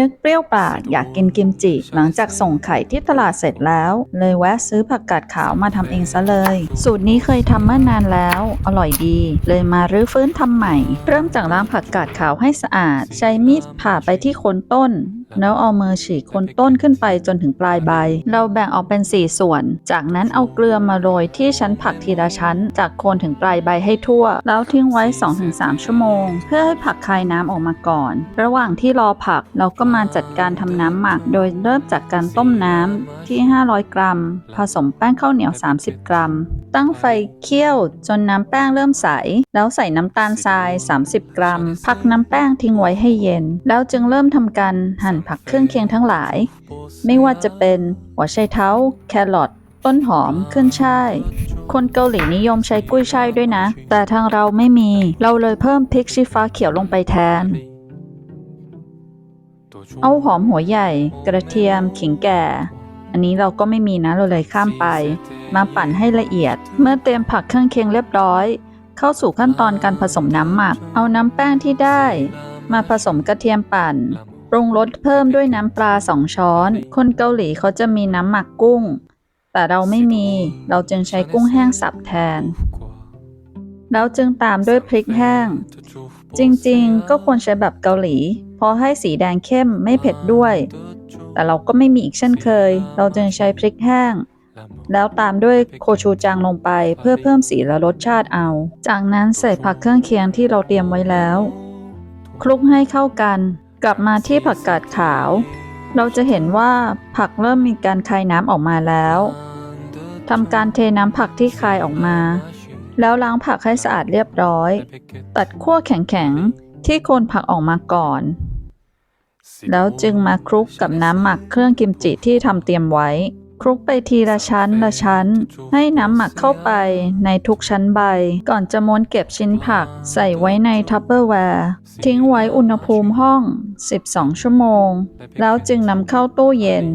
นึกเปรี้ยวปาก อยากกินกิมจิ หลังจากส่งไข่ที่ตลาดเสร็จแล้ว เลยแวะซื้อผักกาดขาวมาทำเองซะเลย สูตรนี้เคยทำเมื่อนานแล้ว อร่อยดี เลยมารื้อฟื้นทำใหม่ เริ่มจากล้างผักกาดขาวให้สะอาด ใช้มีดผ่าไปที่โคนต้นแล้วเอามือฉีกโคนต้นขึ้นไปจนถึงปลายใบ เราแบ่งออกเป็น 4 ส่วน จากนั้นเอาเกลือมาโรยที่ชั้นผักทีละชั้น จากโคนถึงปลายใบให้ทั่ว แล้วทิ้งไว้ 2-3 ชั่วโมง เพื่อให้ผักคายน้ำออกมาก่อน ระหว่างที่รอผักเราก็มาจัดการทำน้ำหมัก โดยเริ่มจากการต้มน้ำที่ 500 กรัม ผสมแป้งข้าวเหนียว 30 กรัม ตั้งไฟเคี่ยวจนน้ำแป้งเริ่มใส แล้วใส่น้ำตาลทราย 30 กรัม พักน้ำแป้งทิ้งไว้ให้เย็น แล้วจึงเริ่มทำการหั่นหั่นผักเครื่องเคียงทั้งหลาย ไม่ว่าจะเป็นหัวไชเท้า แครอทต้นหอมขึ้นช่าย คนเกาหลีนิยมใช้กุ้ยช่ายด้วยนะ แต่ทางเราไม่มี เราเลยเพิ่มพริกชี้ฟ้าเขียวลงไปแทน เอาหอมหัวใหญ่ กระเทียม ขิงแก่ อันนี้เราก็ไม่มีนะ เราเลยข้ามไป มาปั่นให้ละเอียด เมื่อเตรียมผักเครื่องเคียงเรียบร้อย เข้าสู่ขั้นตอนการผสมน้ำหมัก เอาน้ำแป้งที่ได้ มาผสมกระเทียมปั่น ปรุงรสเพิ่มด้วยน้ำปลาสองช้อน คนเกาหลีเขาจะมีน้ำหมักกุ้ง แต่เราไม่มี เราจึงใช้กุ้งแห้งสับแทน แล้วจึงตามด้วยพริกแห้ง จริงๆ ก็ควรใช้แบบเกาหลี เพราะให้สีแดงเข้มไม่เผ็ดด้วย แต่เราก็ไม่มีอีกเช่นเคย เราจึงใช้พริกแห้ง แล้วตามด้วยโคชูจังลงไปเพื่อเพิ่มสีและรสชาติเอา จากนั้นใส่ผักเครื่องเคียงที่เราเตรียมไว้แล้ว คลุกให้เข้ากัน กลับมาที่ผักกาดขาว เราจะเห็นว่าผักเริ่มมีการคายน้ำออกมาแล้วทำการเทน้ำผักที่คายออกมา แล้วล้างผักให้สะอาดเรียบร้อย ตัดขั้วแข็งๆ ที่โคนผักออกมาก่อน แล้วจึงมาคลุกกับน้ำหมักเครื่องกิมจิที่ทำเตรียมไว้ คลุกไปทีละชั้นละชั้น ให้น้ำหมักเข้าไปในทุกชั้นใบ ก่อนจะม้วนเก็บชิ้นผักใส่ไว้ในทัพเปอร์แวร์ทิ้งไว้อุณหภูมิห้อง 12 ชั่วโมง แล้วจึงนำเข้าตู้เย็น